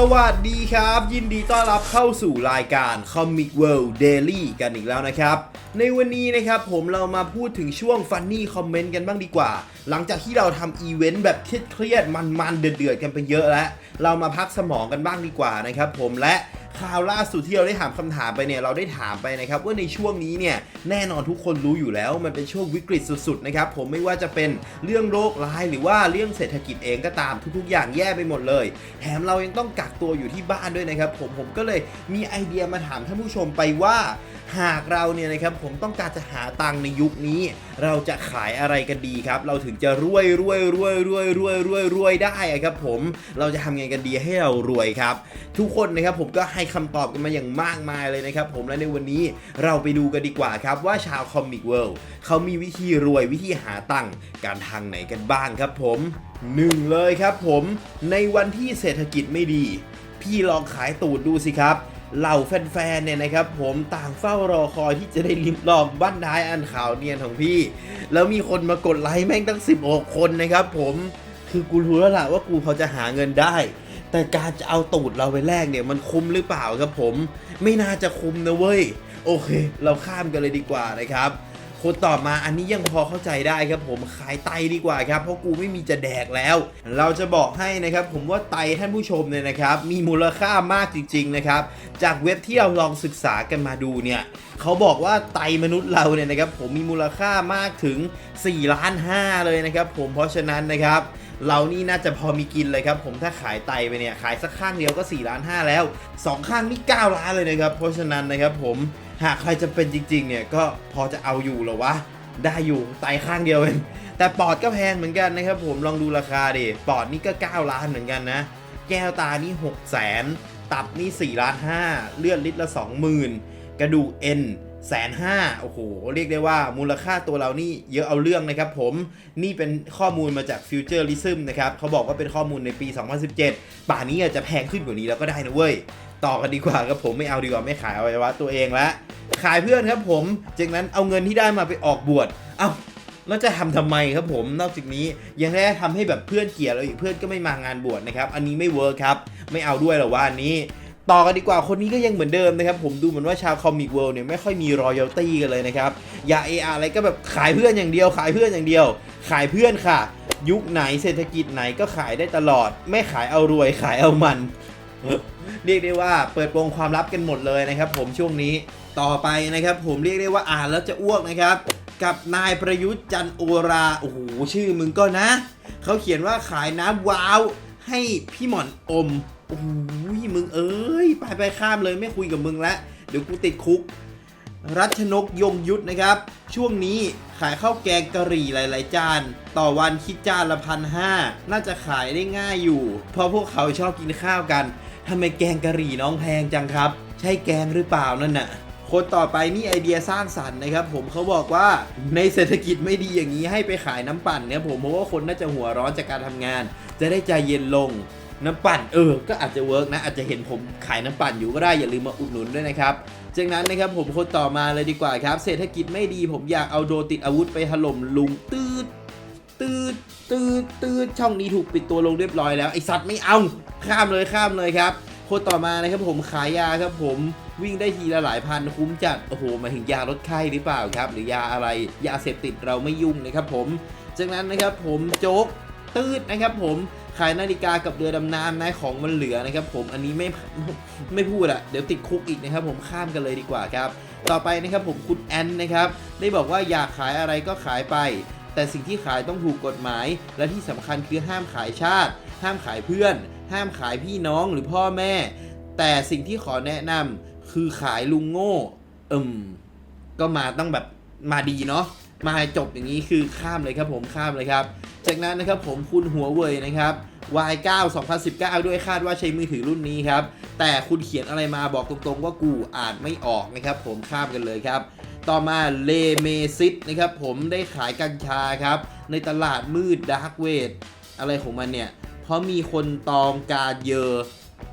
สวัสดีครับ ยินดีต้อนรับเข้าสู่รายการ Comic World Daily กันอีกแล้วนะครับ ในวันนี้นะครับผมเรามาพูดถึงช่วง Funny Comment กันบ้างดีกว่า หลังจากที่เราทำอีเวนต์แบบเครียดๆมันๆเดือดๆกันไปเยอะแล้ว เรามาพักสมองกันบ้างดีกว่านะครับผมและ ข่าวล่าสุดที่เราได้ถามคำถามไปเนี่ยเราได้ถามไปนะครับว่าในช่วงนี้เนี่ยแน่นอนทุกคนรู้อยู่แล้วมันเป็นช่วงวิกฤตสุดๆนะครับผมไม่ว่าจะเป็นเรื่องโรคร้ายหรือว่าเรื่องเศรษฐกิจเองก็ตามทุกๆ อย่างแย่ไปหมดเลย แถมเรายังต้องกักตัวอยู่ที่บ้านด้วยนะครับผมผมก็เลยมีไอเดียมาถามท่านผู้ชมไปว่า หากเราเนี่ยนะครับผมต้องการจะหาตังในยุคนี้ เราจะขายอะไรกันดีครับ เราถึงจะรวยรวยรวยรวยรวยรวยรวยได้ครับผมเราจะทำไงกันดีให้เรารวยครับ ทุกคนนะครับผมก็ให้คำตอบกันมาอย่างมากมายเลยนะครับผมและในวันนี้เราไปดูกันดีกว่าครับว่าชาวคอมิกเวิลด์เขามีวิธีรวยวิธีหาตังการทางไหนกันบ้างครับผมหนึ่งเลยครับผมในวันที่เศรษฐกิจไม่ดี พี่ลองขายตูดดูสิครับ เหล่าแฟนๆเนี่ยนะครับผมต่างเฝ้ารอคอยที่จะได้ลิ้มลองบ้านท้ายอันขาวเนียนของพี่ แล้วมีคนมากดไลค์แม่งตั้ง 16 คนนะครับผมคือกูรู้แล้วล่ะว่ากูพอจะหาเงินได้ แต่การจะเอาตูดเราไปแลกเนี่ยมันคุ้มหรือเปล่าครับผม ไม่น่าจะคุ้มนะเว้ย โอเค เราข้ามกันเลยดีกว่านะครับ คนต่อมาอันนี้ยังพอเข้าใจได้ครับผมขายไตดีกว่าครับ เพราะกูไม่มีจะแดกแล้ว เราจะบอกให้นะครับผมว่าไตท่านผู้ชมเนี่ยนะครับ มีมูลค่ามากจริง ๆ นะครับ จากเว็บที่เราลองศึกษากันมาดูเนี่ยเขาบอกว่าไตมนุษย์เราเนี่ยนะครับผมมีมูลค่ามากถึง4ล้าน5เลยนะครับผมเพราะฉะนั้นนะครับเรานี่น่าจะพอมีกินเลยครับ ผมถ้าขายไตไปเนี่ยขายสักข้างเดียวก็4ล้าน5แล้ว 2 ข้างนี่9ล้านเลยนะครับเพราะฉะนั้นนะครับผม หากใครจะเป็นจริง ๆ เนี่ยก็พอจะเอาอยู่หรอวะ ได้อยู่ไตข้างเดียวเองแต่ปอดก็แพงเหมือนกันนะครับผมลองดูราคาดิปอดนี่ก็ 9 ล้านเหมือนกันนะ แก้วตานี่6 0แสนตับนี่4ล้าน5เลือดลิตรละ 20,000 กระดูกเอ็นแสนห้าโอ้โห เรียกได้ว่ามูลค่าตัวเรานี่เยอะเอาเรื่องนะครับผม นี่เป็นข้อมูลมาจาก Futurism นะครับ เขาบอกว่าเป็นข้อมูลในปี 2017 ป่านนี้อาจจะแพงขึ้นกว่านี้แล้วก็ได้นะเว้ย ต่อกันดีกว่าครับผมไม่เอาดีกว่าไม่ขายอวัยวะตัวเองละขายเพื่อนครับผม จากนั้นเอาเงินที่ได้มาไปออกบวชเอ้าแล้วจะทำทำไมครับผมนอกจากนี้ยังได้ทำให้แบบเพื่อนเกลียดเราอีกเพื่อนก็ไม่มางานบวชนะครับ อันนี้ไม่เวิร์คครับไม่เอาด้วยหรอว่าอันนี้ต่อกันดีกว่าคนนี้ก็ยังเหมือนเดิมนะครับ ผมดูเหมือนว่าชาวคอมิกเวิลด์เนี่ยไม่ค่อยมีรอยัลตี้กันเลยนะครับ อย่าเออะไรก็แบบขายเพื่อนอย่างเดียว ขายเพื่อนอย่างเดียว ขายเพื่อนค่ะ ยุคไหนเศรษฐกิจไหนก็ขายได้ตลอด ไม่ขายเอารวยขายเอามัน เรียกได้ว่าเปิดโปงความลับกันหมดเลยนะครับ ผมช่วงนี้ต่อไปนะครับ ผมเรียกได้ว่าอ่านแล้วจะอ้วกนะครับ กับนายประยุทธ์จันโอราโอ้โหชื่อมึงก็นะ เขาเขียนว่าขายน้ำว้าวให้พี่หมอนอมโอ้ยมึงเอ้ยไปไปข้ามเลยไม่คุยกับมึงแล้วเดี๋ยวกูติดคุก รัชนกยงยุทธนะครับ ช่วงนี้ขายข้าวแกงกะหรี่หลาย ๆ จาน ต่อวันคิดจานละพันห้าน่าจะขายได้ง่ายอยู่ เพราะพวกเขาชอบกินข้าวกันทำไมแกงกะหรี่น้องแพงจังครับ ใช่แกงหรือเปล่านั่นน่ะคนต่อไปนี่ไอเดียสร้างสรรค์นะครับผมเขาบอกว่าในเศรษฐกิจไม่ดีอย่างนี้ให้ไปขายน้ำปั่นเนี่ยผมเพราะว่าคนน่าจะหัวร้อนจากการทำงาน จะได้ใจเย็นลง น้ำปั่นเออ ก็อาจจะเวิร์กนะ อาจจะเห็นผมขายน้ำปั่นอยู่ก็ได้อย่าลืมมาอุดหนุนด้วยนะครับ จากนั้นนะครับผมคนต่อมาเลยดีกว่าครับ เศรษฐกิจไม่ดีผมอยากเอาโดติดอาวุธไปถล่มลุงตืดตืดตืดตืดช่องนี้ถูกปิดตัวลงเรียบร้อยแล้วไอสัตว์ไม่เอาข้ามเลยข้ามเลยครับคนต่อมานะครับผมขายยาครับผมวิ่งได้ทีละหลายพันคุ้มจัดโอ้โหมาถึงยาลดไข้หรือเปล่าครับ หรือยาอะไรยาเสพติดเราไม่ยุ่งนะครับผมจากนั้นนะครับผมโจ๊กตืดนะครับผม ขายนาฬิกากับเรือดำน้ำนะของมันเหลือนะครับผมอันนี้ไม่ไม่พูดอะเดี๋ยวติดคุกอีกนะครับผมข้ามกันเลยดีกว่าครับต่อไปนะครับผมคุณแอนนะครับได้บอกว่าอยากขายอะไรก็ขายไป แต่สิ่งที่ขายต้องถูกกฎหมาย และที่สำคัญคือห้ามขายชาติ ห้ามขายเพื่อน ห้ามขายพี่น้องหรือพ่อแม่ แต่สิ่งที่ขอแนะนำคือขายลุงโง่อืมก็มาต้องแบบมาดีเนาะมาจบอย่างนี้คือข้ามเลยครับผมข้ามเลยครับ จากนั้นนะครับผมคุณหัวเว่ยนะครับ Y9 2019 ด้วยคาดว่าใช้มือถือรุ่นนี้ครับ แต่คุณเขียนอะไรมาบอกตรงๆ ว่ากูอ่านไม่ออกนะครับผมข้ามกันเลยครับ ต่อมาเลเมซิตนะครับผมได้ขายกัญชาครับ ในตลาดมืดดาร์กเวทอะไรของมันเนี่ย เพราะมีคนตองการเยอ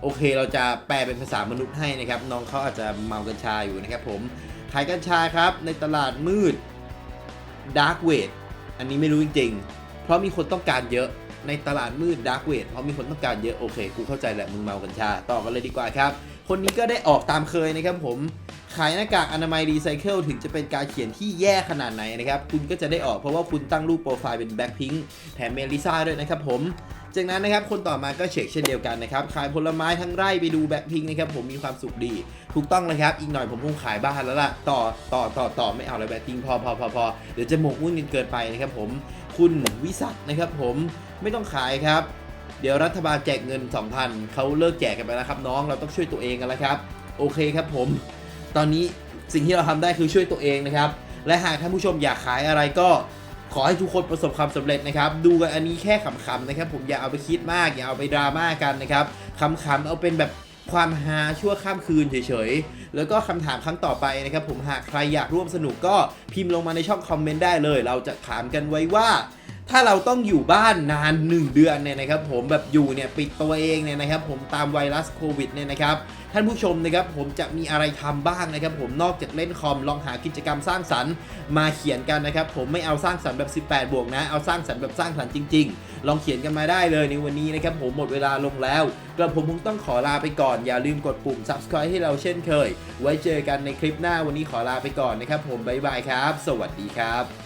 โอเคเราจะแปลเป็นภาษามนุษย์ให้นะครับ น้องเขาอาจจะเมากัญชาอยู่นะครับผม ขายกัญชาครับในตลาดมืด Dark w a t อันนี้ไม่รู้จริงๆ เพราะมีคนต้องการเยอะในตลาดมืดดาร์กเวทเพราะมีคนต้องการเยอะโอเค กูเข้าใจแหละมึงเมากัญชา ต่อกันเลยดีกว่าครับ คนนี้ก็ได้ออกตามเคยนะครับผม ขายหน้ากากอนามัยรีไซเคิลถึงจะเป็นการเขียนที่แย่ขนาดไหนนะครับ คุณก็จะได้ออกเพราะว่าคุณตั้งรูปโปรไฟล์เป็นแบ็คพิงแถมเมลิซ่าด้วยนะครับผม จากนั้นนะครับคนต่อมาก็เช็คเช่นเดียวกันนะครับขายผลไม้ทั้งไร่ไปดูแบ็คพิงนะครับผมมีความสุขดี ถูกต้องนะครับ อีกหน่อยผมคงขายบ้านแล้วล่ะต่อต่อต่อต่อไม่เอาแล้วแบ็คพิงพอพอพอพอเดี๋ยวจะหมกมุ่นกันเกินไปนะครับผมคุณวิสัทนะครับผมไม่ต้องขายครับ เดี๋ยวรัฐบาลแจกเงิน 2,000เขาเลิกแจกกันไปแล้วครับน้องเราต้องช่วยตัวเองกันแล้วครับ โอเคครับผม ตอนนี้สิ่งที่เราทำได้คือช่วยตัวเองนะครับและหากท่านผู้ชมอยากขายอะไรก็ ขอให้ทุกคนประสบความสำเร็จนะครับ ดูกันอันนี้แค่ขำๆนะครับ ผมอย่าเอาไปคิดมาก อย่าเอาไปดราม่ากันนะครับขำๆเอาเป็นแบบความฮาชั่วข้ามคืนเฉยๆ แล้วก็คำถามครั้งต่อไปนะครับ ผมหากใครอยากร่วมสนุกก็พิมพ์ลงมาในช่องคอมเมนต์ได้เลย เราจะถามกันไว้ว่า ถ้าเราต้องอยู่บ้านนาน 1 เดือนเนี่ยนะครับผมแบบอยู่เนี่ยปิดตัวเองเนี่ยนะครับผมตามไวรัสโควิดเนี่ยนะครับท่านผู้ชมนะครับผมจะมีอะไรทำบ้างนะครับผมนอกจากเล่นคอมลองหากิจกรรมสร้างสรรค์มาเขียนกันนะครับผมไม่เอาสร้างสรรค์แบบ 18 บวกนะ เอาสร้างสรรค์แบบสร้างสรรค์จริง ๆ ลองเขียนกันมาได้เลยในวันนี้นะครับผมหมดเวลาลงแล้วกระผมคงต้องขอลาไปก่อน อย่าลืมกดปุ่ม subscribe ให้เราเช่นเคย ไว้เจอกันในคลิปหน้าวันนี้ขอลาไปก่อนนะครับผมบ๊ายบายครับ สวัสดีครับ